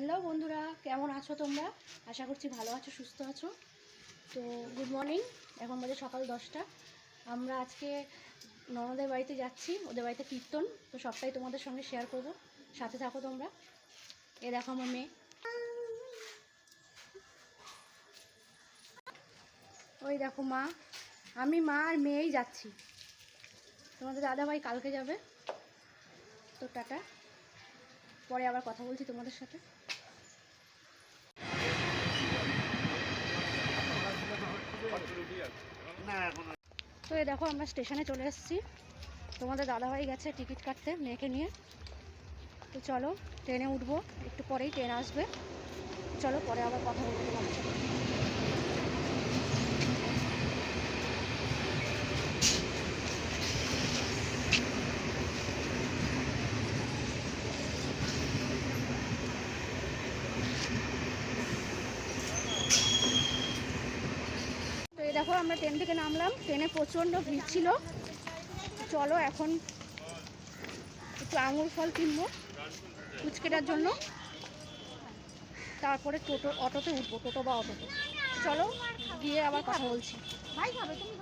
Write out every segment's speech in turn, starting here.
Hello বন্ধুরা, কেমন আছো তোমরা? আশা করছি ভালো আছো, সুস্থ আছো। তো গুড মর্নিং এখন বাজে সকাল দশটা। আমরা আজকে ননদের বাড়িতে যাচ্ছি, ওদের বাড়িতে কীর্তন। তো সবটাই তোমাদের সঙ্গে শেয়ার করব। সাথে থাকো তোমরা। এ দেখো আমার মেয়ে। ওই দেখো মা। আমি মা আর মেয়েই যাচ্ছি। তোমাদের দাদাভাই কালকে যাবে। তো টাটা। পরে আবার কথা বলছি তোমাদের সাথে। তো এ দেখো, আমরা স্টেশনে চলে এসেছি। তোমাদের দাদা দাদাভাই গেছে টিকিট কাটতে মেয়েকে নিয়ে। তো চলো, ট্রেনে উঠবো। একটু পরেই ট্রেন আসবে। চলো, পরে আবার কথা বলব তোমাদের দেখো, আমরা ট্রেন থেকে নামলাম। ট্রেনে প্রচণ্ড ভিড় ছিল। চলো এখন একটু আঙুর ফল কিনবো ফুচকেটার জন্য। তারপরে টোটো, অটোতে উঠবো, টোটো বা অটোতে। চলো, গিয়ে আবার কথা বলছি। ভাই খাবে, তুমি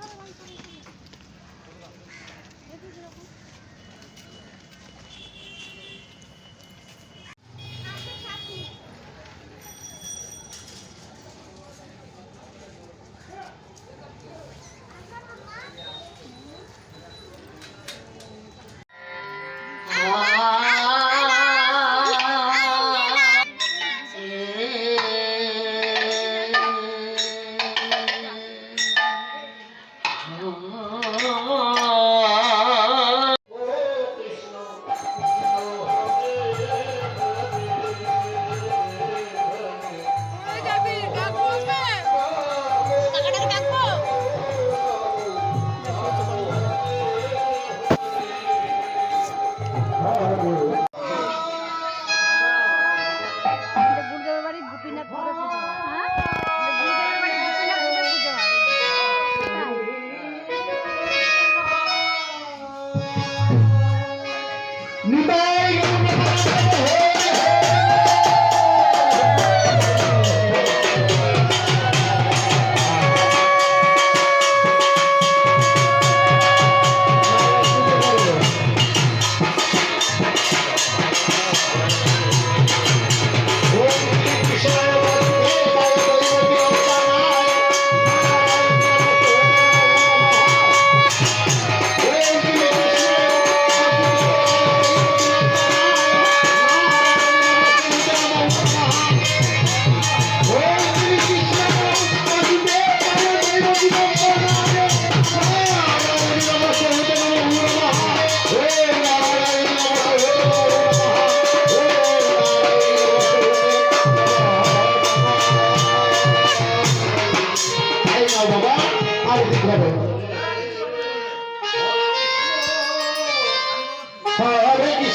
হরে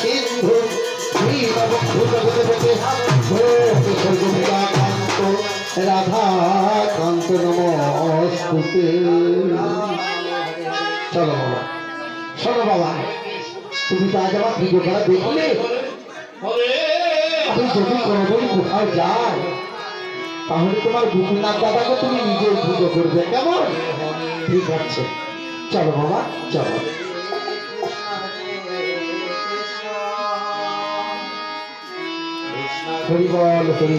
সিন্ধু রাধা কান্ত নমস্তুতে চলো বাবা। শোনো বাবা, তুমি তো আজ আমার ভিডিও দেখলে। আমি যদি কোনোদিন কোথাও যাই তাহলে তোমার গোপীনাথ দাদাকে তুমি নিজেই পুজো করবে, কেমন? ঠিক আছে। চলো বাবা, চলো। হরি বল হরি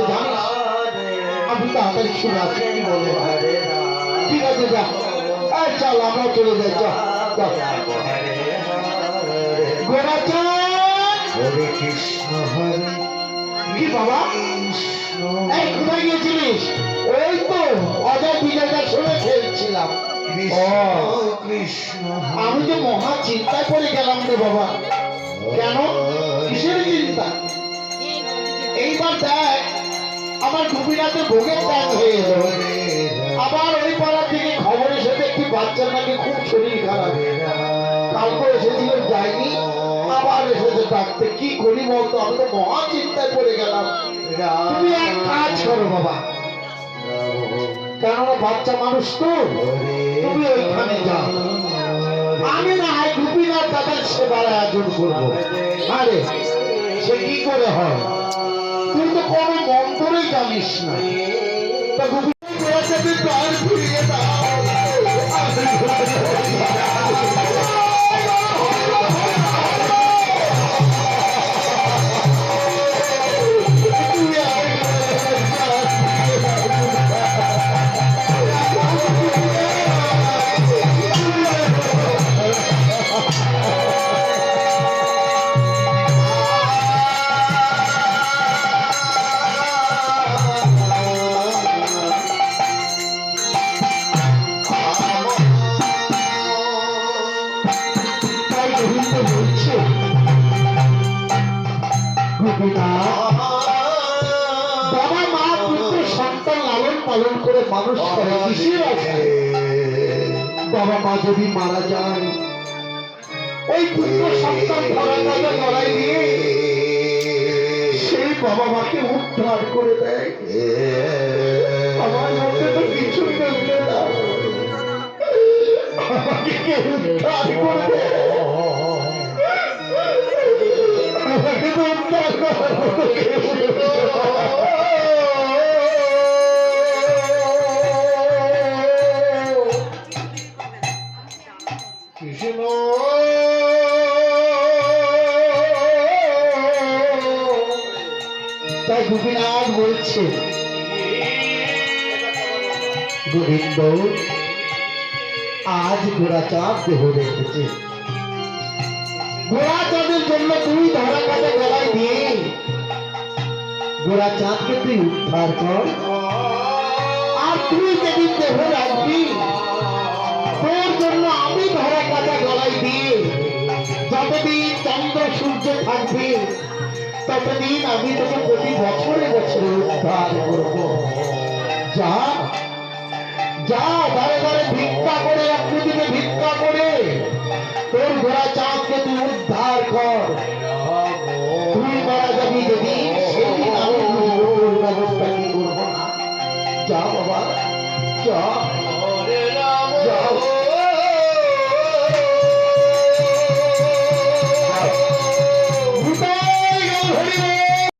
জানিস আমি তাড়াতাড়ি শুনে আছি কি বলে ঠিক আছে যা। চল আমরা চলে যাই চল চল হরে কৃষ্ণ হরে কি বাবা? এই কোথায় গিয়েছিলিস? ওই তো অজয় বিজয়টা শুনে খেলছিলাম। আমি যে মহা চিন্তায় পড়ে গেলাম রে বাবা। কেন? আমার গোপীনাথে ভোগের ত্যাগ হয়ে এলো আবার ওই পাড়া থেকে খবর এসেছে, একটি বাচ্চার নাকি খুব শরীর খারাপ। কালকে এসেছিল, যায়নি। আবার এসেছে ডাকতে। কি করি বলতো? আমি তো মহা চিন্তায় পড়ে গেলাম। তুমি এক কাজ করো বাবা। কেননা বাচ্চা মানুষ তো, তুমি ওইখানে যাও। আমি না হয় গোপীনাথ দাদার সেবার আয়োজন করব। আরে, সে কি করে হয়? কোনো মন্ত্রই জানিস না। তা গোপীনাথ প্রাণ ফিরিয়ে দাও। করে মানুষ করে কিসের? বাবা মা যদি মারা যায় ওই পুত্র সন্তান ধরা কাজে লড়াই দিয়ে সেই বাবা মাকে উদ্ধার করে দেয়। আমার মধ্যে তো কিছুই নেই না আমাকে কে উদ্ধার করে তাই গোপীনাথ বলছে। গোবিন্দ আজ ঘোড়াচাঁদ দেহ রেখেছে ঘোড়াচাঁদের জন্য তুই ধরা কাটে গলায় দিয়ে ঘোড়াচাঁদকে তুই উদ্ধার কর। আর তুই যেদিন দেহ রাখবি, তোর জন্য আমি ধরা কাটা গলায় দিয়ে যতদিন চন্দ্র সূর্য থাকবে ততদিন আমি তোকে প্রতি বছরে বছরে উদ্ধার করব। যা যা ধারে ধারে ভিক্ষা করে আকৃতিকে ভিক্ষা করে তোর ঘোড়া চাঁদকে